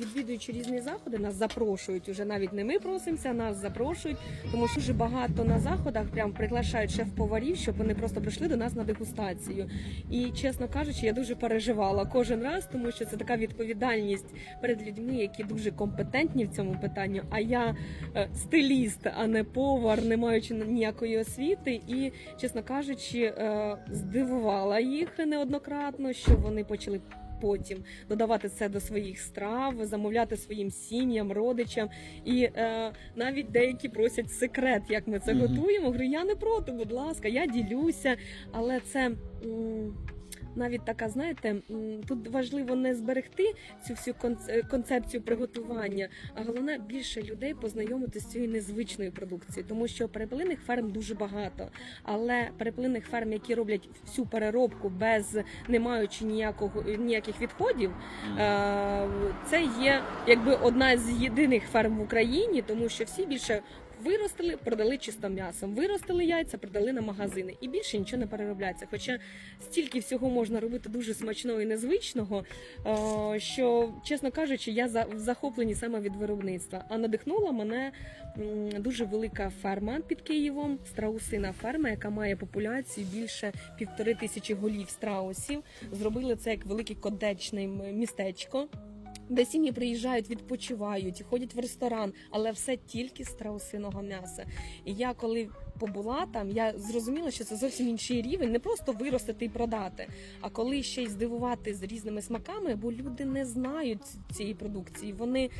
відвідуючи різні заходи, нас запрошують. Уже навіть не ми просимося, нас запрошують, тому що дуже багато на заходах прям приглашають шеф-поварів, щоб вони просто прийшли до нас на дегустацію. І чесно кажучи, я дуже переживала кожен раз, тому що це така відповідальність перед людьми, які дуже компетентні в цьому питанні. А я е, стиліст, а не повар, не маючи ніякої освіти. І, чесно кажучи, е, здивувала їх неоднократно, що вони почали. Потім додавати це до своїх страв, замовляти своїм сім'ям, родичам, і е, навіть деякі просять секрет, як ми це Мгм. готуємо. Говорю, я не проти, будь ласка, я ділюся, але це. м, Навіть така, знаєте, тут важливо не зберегти цю всю е, концепцію приготування, а головне більше людей познайомити з цією незвичною продукцією, тому що перепелиних ферм дуже багато, але перепелиних ферм, які роблять всю переробку без не маючи ніякого ніяких відходів, Е, Це є якби одна з єдиних ферм в Україні, тому що всі більше виростили, продали чистим м'ясом. Виростили яйця, продали на магазини, і більше нічого не переробляється. Хоча стільки всього можна робити дуже смачного і незвичного, е, що, чесно кажучи, я в захопленні саме від виробництва. А надихнула мене дуже велика ферма під Києвом, страусина ферма, яка має популяцію більше півтори тисячі голів страусів. Зробили це як велике котечне містечко. Де сім'ї приїжджають, відпочивають, ходять в ресторан, але все тільки з страусиного м'яса. І я коли побула там, я зрозуміла, що це зовсім інший рівень, не просто виростити і продати, а коли ще й здивувати з різними смаками, бо люди не знають цієї продукції. Вони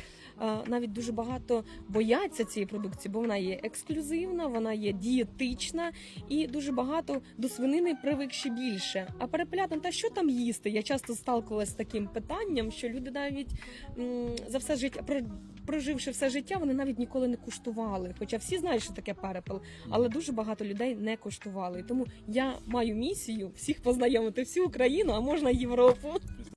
навіть дуже багато бояться цієї продукції, бо вона є ексклюзивна, вона є дієтична і дуже багато до свинини привик ще більше. А перепелятам, та що там їсти? Я часто сталкувалася з таким питанням, що люди навіть м, за все життя про. Проживши все життя, вони навіть ніколи не куштували. Хоча всі знають, що таке перепел, але дуже багато людей не куштували. Тому я маю місію всіх познайомити всю Україну, а можна Європу.